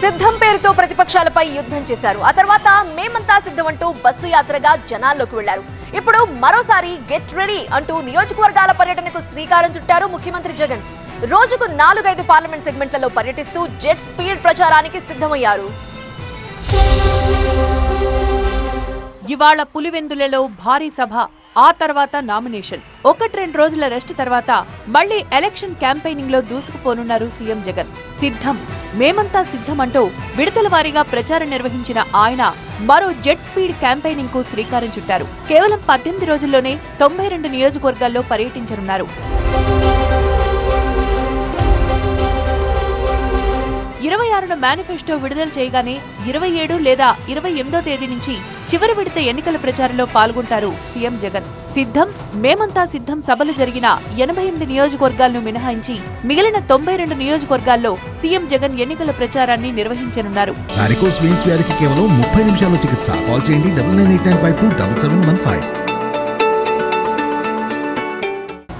సిద్ధం పేరుతో ప్రతిపక్షాలపై యుద్ధం చేశారు. ఆ తర్వాత మేమంతా సిద్ధం అంటూ బస్సు యాత్రగా జనాల్లోకి వెళ్ళారు ఇప్పుడు మరోసారి గెట్ రెడీ అంటూ నియోజకవర్గాల పర్యటనకు శ్రీకారం చుట్టారు ముఖ్యమంత్రి జగన్. రోజుకు నాలుగైదు పార్లమెంట్ సెగ్మెంట్లలో పర్యటిస్తూ జెట్ స్పీడ్ ప్రచారానికి సిద్ధమయ్యారు. ఇవాళ పులివెందులలో భారీ సభ. ఆ తర్వాత నామినేషన్. ఒకటి రెండు రోజుల రెస్ట్ తర్వాత మళ్ళీ ఎలక్షన్ క్యాంపెయినింగ్లో దూసుకుపోనున్నారు సీఎం జగన్. సిద్ధం. మేమంతా సిద్ధం అంటూ విడతల వారీగా ప్రచారం నిర్వహించిన ఆయన మరో జెట్ స్పీడ్ క్యాంపెయినింగ్కు శ్రీకారం చుట్టారు. కేవలం పద్దెనిమిది రోజుల్లోనే తొంభై రెండు నియోజకవర్గాల్లో పర్యటించనున్నారు. ఇరవై ఆరున మేనిఫెస్టో విడుదల చేయగానే ఇరవై ఏడు లేదా ఇరవై ఎనిమిదో తేదీ నుంచి చివరి విడత ఎన్నికల ప్రచారంలో పాల్గొంటారు సీఎం జగన్. సిద్ధం మేమంతా సిద్ధం సభలు జరిగిన ఎనభై ఎనిమిది నియోజకవర్గాలను మినహాయించి మిగిలిన తొంభై రెండు నియోజకవర్గాల్లో సీఎం జగన్ ఎన్నికల ప్రచారాన్ని నిర్వహించనున్నారు. వారికోస్ వెయిన్స్ వ్యాధికి కేవలం ముప్పై నిమిషాల్లో చికిత్స. కాల్ చేయండి double nine eight nine five two double seven one five.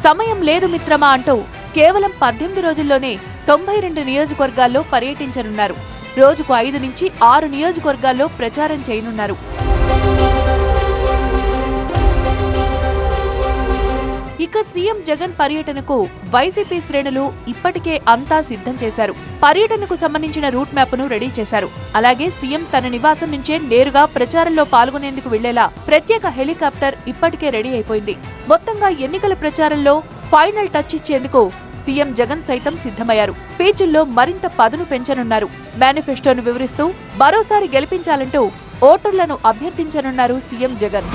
సమయం లేదు మిత్రమా అంటూ కేవలం పద్దెనిమిది రోజుల్లోనే తొంభై రెండు నియోజకవర్గాల్లో పర్యటించనున్నారు. రోజుకు ఐదు నుంచి ఆరు నియోజకవర్గాల్లో ప్రచారం చేయనున్నారు. ఇక సీఎం జగన్ పర్యటనకు వైసీపీ శ్రేణులు ఇప్పటికే అంతా సిద్ధం చేశారు. పర్యటనకు సంబంధించిన రూట్ మ్యాప్ను రెడీ చేశారు. అలాగే సీఎం తన నివాసం నుంచే నేరుగా ప్రచారంలో పాల్గొనేందుకు వెళ్ళేలా ప్రత్యేక హెలికాప్టర్ ఇప్పటికే రెడీ అయిపోయింది. మొత్తంగా ఎన్నికల ప్రచారంలో ఫైనల్ టచ్ ఇచ్చేందుకు సీఎం జగన్ సైతం సిద్ధమయ్యారు. పేజీల్లో మరింత పదును పెంచనున్నారు. మేనిఫెస్టోను వివరిస్తూ మరోసారి గెలిపించాలంటూ ఓటర్లను అభ్యర్థించనున్నారు సీఎం జగన్.